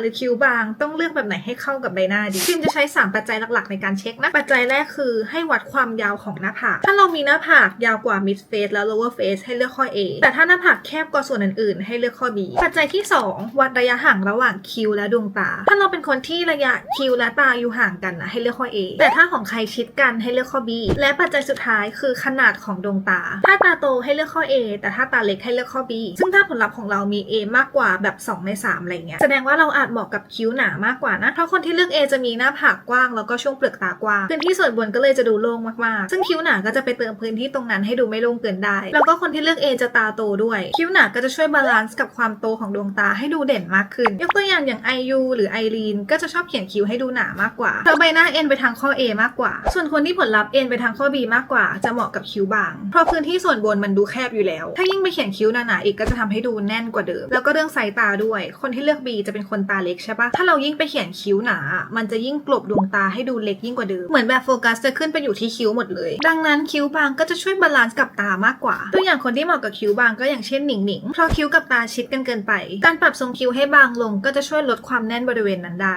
หรือคิ้วบาง ต้องเลือกแบบไหนให้เข้ากับใบหน้าดีพิมจะใช้ 3 ปัจจัยหลักๆในการเช็คนะ ปัจจัยแรกคือให้วัดความยาวของหน้าผาก ถ้าเรามีหน้าผากยาวกว่า mid face แล้ว lower face ให้เลือกข้อ A แต่ถ้าหน้าผากแคบกว่าส่วนอื่นๆ ให้เลือกข้อ B ปัจจัยที่ 2 วัดระยะห่างระหว่างคิ้วและดวงตา ถ้าเราเป็นคนที่ระยะคิ้วและตาอยู่ห่างกันนะให้เลือกข้อ A แต่ถ้าของใครชิดกันให้เลือกข้อ B และปัจจัยสุดท้ายคือขนาดของดวงตา ถ้าตาโตให้เลือกข้อ A แต่ถ้าตาเล็กให้เลือกข้อ B ซึ่งถ้าผลลัพธ์ของเรามี A มากกว่าแบบ 2 ใน 3 อะไรเงี้ย แสดงว่าเราอาจเหมาะกับคิ้วหนามากกว่านะ เพราะคนที่เลือก A จะมีหน้าผากกว้างแล้วก็ช่วงเปลือกตากว้างพื้นที่ส่วนบนก็เลยจะดูโล่งมากๆ ซึ่งคิ้วหนาก็จะไปเติมพื้นที่ตรงนั้นให้ดูไม่โล่งเกินได้ แล้วก็คนที่เลือก A จะตาโตด้วย คิ้วหนาก็จะช่วยบาลานซ์กับความโตของดวงตาให้ดูเด่นมากขึ้น ยกตัวอย่างอย่าง IU หรือไอรีนก็จะชอบเขียนคิ้วให้ดูหนามากกว่าเพราะใบหน้าเอ็นไปทางข้อ A มากกว่า ส่วนคนที่ผลลัพธ์เอ็นไปทางข้อ B มากกว่า จะเหมาะกับคิ้วบาง เพราะพื้นที่ส่วนบนมันดูแคบอยู่แล้ว ถ้ายิ่งไปเขียนคิ้วหนาๆอีกก็จะทำให้ดูแน่นกว่าเดิม แล้วก็เรื่องสายตาด้วย คนที่เลือก B จะเป็นคนตาเล็กใช่ปะถ้าเรายิ่งไปเขียนคิ้วหนา มันจะยิ่งกลบดวงตาให้ดูเล็กยิ่งกว่าเดิม เหมือนแบบโฟกัสจะขึ้นไปอยู่ที่คิ้วหมดเลย ดังนั้นคิ้วบางก็จะช่วยบาลานซ์กับตามากกว่า ตัวอย่างคนที่เหมาะกับคิ้วบางก็อย่างเช่นหนิงหนิงเพราะคิ้วกับตาชิดกันเกินไป การปรับทรงคิ้วให้บางลงก็จะช่วยลดความแน่นบริเวณนั้นได้